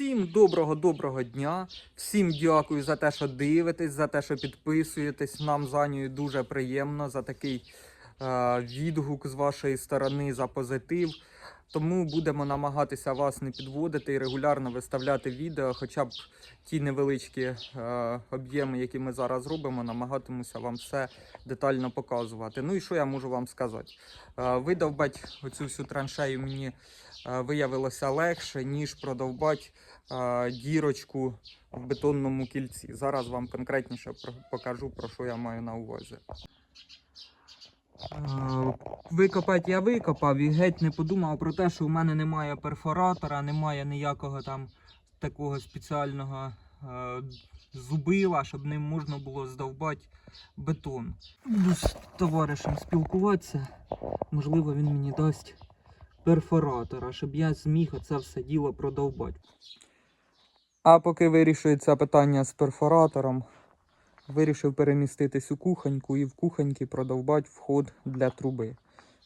Всім доброго-доброго дня. Всім дякую за те, що дивитесь, за те, що підписуєтесь. Нам з Анією дуже приємно за такий е, відгук з вашої сторони, за позитив. Тому будемо намагатися вас не підводити і регулярно виставляти відео, хоча б ті невеличкі е, об'єми, які ми зараз робимо, намагатимуся вам все детально показувати. Ну і що я можу вам сказати? Е, видовбать оцю всю траншею мені виявилося легше, ніж продовбати е, дірочку в бетонному кільці. Зараз вам конкретніше покажу, про що я маю на увазі. Е, Викопати я викопав і геть не подумав про те, що у мене немає перфоратора, немає ніякого там такого спеціального е, зубила, щоб ним можна було здовбати бетон. Буду з товаришем спілкуватися. Можливо, він мені дасть перфоратора, щоб я зміг оце все діло продовбати. А поки вирішується питання з перфоратором, вирішив переміститись у кухоньку і в кухоньки продовбати вход для труби.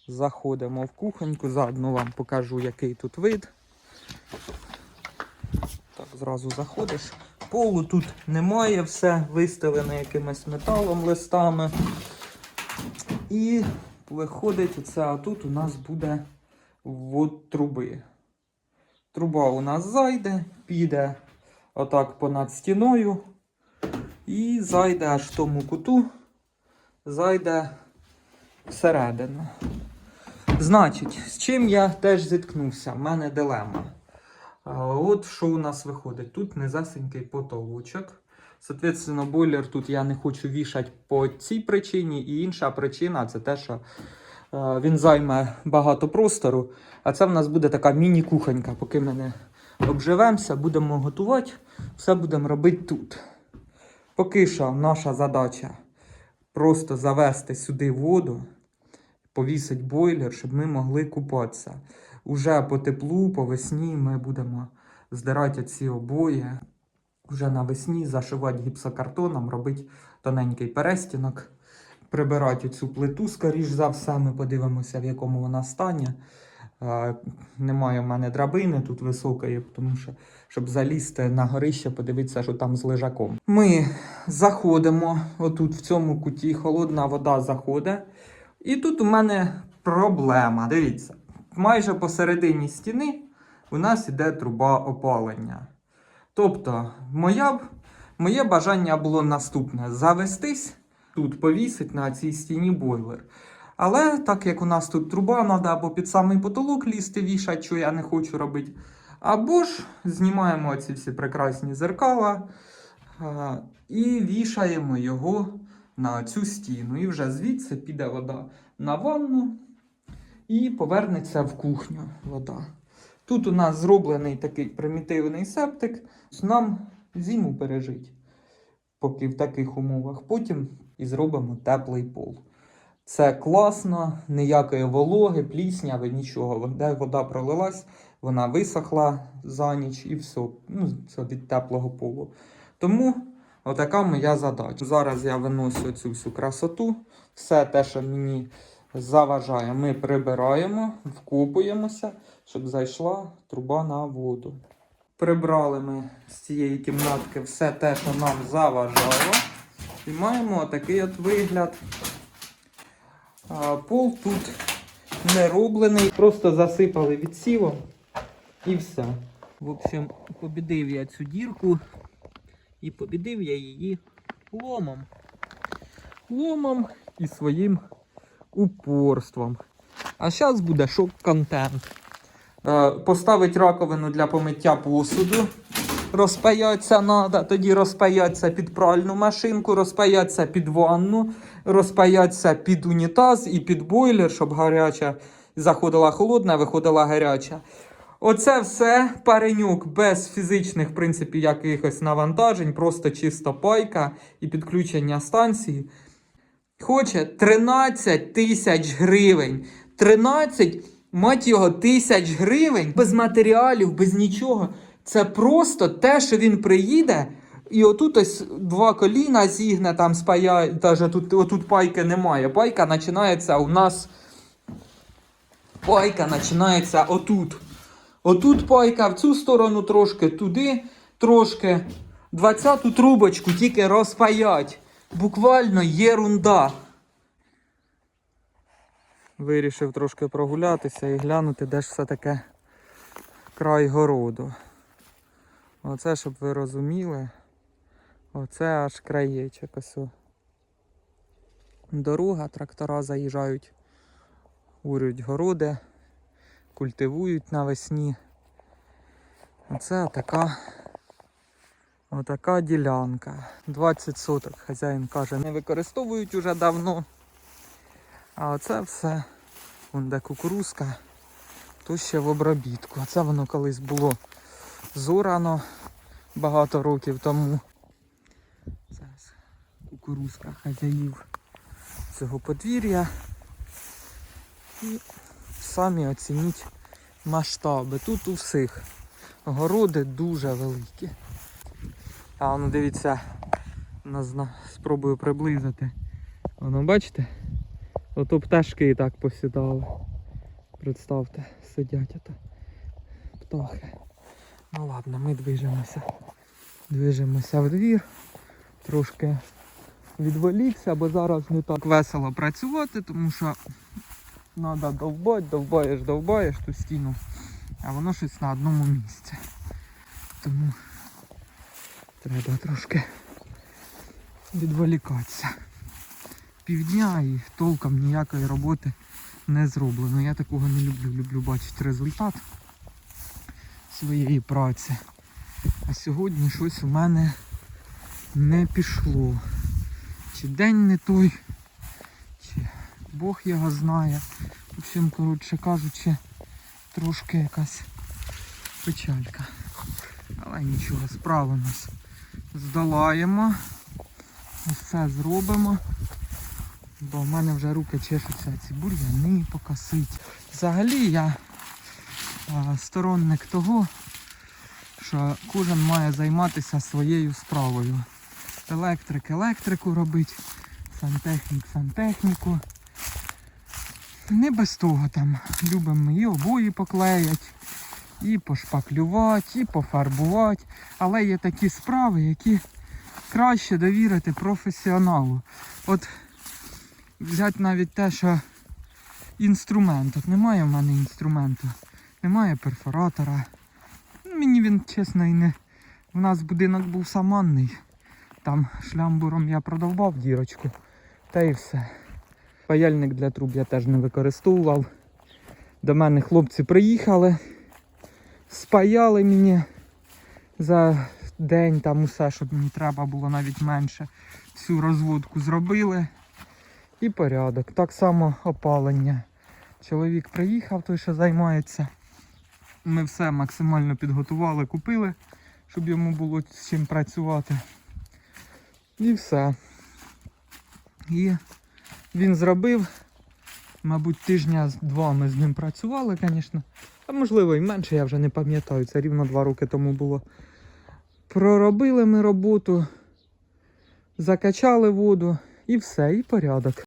Заходимо в кухоньку, заодно вам покажу, який тут вид. Так, зразу заходиш. Полу тут немає, все вистелене якимось металом, листами. І виходить, оце а тут у нас буде ввод труби. Труба у нас зайде, піде отак понад стіною. І зайде аж тому куту, зайде всередину. Значить, з чим я теж зіткнувся? В мене дилема. От що у нас виходить. Тут низесенький потолочок. Соответственно, бойлер тут я не хочу вішати по цій причині. І інша причина це те, що він займе багато простору. А це в нас буде така міні-кухонька. Поки ми не обживемося, будемо готувати, все будемо робити тут. Поки що наша задача просто завести сюди воду, повісити бойлер, щоб ми могли купатися. Уже по теплу, по весні ми будемо здирати ці обої. Вже навесні зашивати гіпсокартоном, робити тоненький перестінок, прибирати цю плиту, скоріш за все, ми подивимося, в якому вона стані. Немає в мене драбини тут високої, тому що щоб залізти на горище, подивитися, що там з лежаком. Ми заходимо отут в цьому куті, холодна вода заходить. І тут у мене проблема. Дивіться, майже посередині стіни у нас іде труба опалення. Тобто, моя, моє бажання було наступне: завестись, тут повісить на цій стіні бойлер. Але так як у нас тут труба, треба або під самий потолок лізти вішати, що я не хочу робити. Або ж знімаємо ці всі прекрасні зеркала а, і вішаємо його на цю стіну. І вже звідси піде вода на ванну і повернеться в кухню вода. Тут у нас зроблений такий примітивний септик. Нам зиму пережить, поки в таких умовах. Потім і зробимо теплий пол. Це класно, ніякої вологи, плісняви, нічого. Де вода пролилась, вона висохла за ніч і все. Ну, це від теплого полу. Тому отака моя задача. Зараз я виносю цю всю красоту. Все те, що мені заважає, ми прибираємо, вкопуємося, щоб зайшла труба на воду. Прибрали ми з цієї кімнатки все те, що нам заважало. І маємо такий от вигляд. Пол тут не роблений, просто засипали відсівом і все. В общем, побідив я цю дірку і побідив я її ломом. Ломом і своїм упорством. А зараз буде шок-контент. Е, Поставити раковину для помиття посуду. Розпаятися треба, тоді розпаятися під пральну машинку, розпаятися під ванну, розпаятися під унітаз і під бойлер, щоб гаряча заходила холодна, виходила гаряча. Оце все паренюк без фізичних, в принципі, якихось навантажень, просто чисто пайка і підключення станції. Хоче 13 тисяч гривень. 13, мать його, тисяч гривень без матеріалів, без нічого. Це просто те, що він приїде, і отут ось два коліна зігне, там спаяє, даже тут, отут пайки немає. Пайка починається у нас. Пайка починається отут. Отут пайка, в цю сторону трошки, туди трошки. 20-ту трубочку тільки розпаять. Буквально єрунда. Вирішив трошки прогулятися і глянути, де ж все таке край городу. Оце, щоб ви розуміли, оце аж краєчок ось. Дорога, трактора заїжджають, урють городи, культивують навесні. Оце така, отака ділянка. 20 соток, хазяїн каже, не використовують уже давно. А оце все, вон де кукурузка, то ще в обробітку. Оце воно колись було зорано багато років тому. Зараз кукурузка хазяїв цього подвір'я. І самі оцініть масштаби. Тут у всіх городи дуже великі. А ну дивіться, спробую приблизити. Воно бачите? Ото пташки і так посідали. Представте, сидять ото птахи. Ну ладно, ми движемося. Движемося в двір. Трошки відволікся, бо зараз не так весело працювати, тому що треба довбати, довбаєш, довбаєш ту стіну, а воно щось на одному місці. Тому треба трошки відволікатися. Півдня і толком ніякої роботи не зроблено. Я такого не люблю. Люблю бачити результат своєї праці. А сьогодні щось у мене не пішло. Чи день не той, чи Бог його знає. В общем, коротше кажучи, трошки якась печалька. Але нічого, справимось. Здолаємо. Все зробимо. Бо в мене вже руки чешуться ці бур'яни покосить. Взагалі я а, сторонник того, що кожен має займатися своєю справою. Електрик електрику робить, сантехнік сантехніку. Не без того там любимо і обої поклеять, і пошпаклювати, і пофарбувати. Але є такі справи, які краще довірити професіоналу. От взяти навіть те, що інструмент. От немає в мене інструменту, немає перфоратора. Мені він, чесно, і не. У нас будинок був саманний. Там шлямбуром я продовбав дірочку. Та і все. Паяльник для труб я теж не використовував. До мене хлопці приїхали, спаяли мені за день там усе, щоб мені треба було навіть менше. Всю розводку зробили. І порядок. Так само опалення. Чоловік приїхав, той, що займається. Ми все максимально підготували, купили, щоб йому було з чим працювати. І все. І він зробив. Мабуть, тижня два ми з ним працювали, звісно. А можливо і менше, я вже не пам'ятаю. Це рівно два роки тому було. Проробили ми роботу, закачали воду і все, і порядок.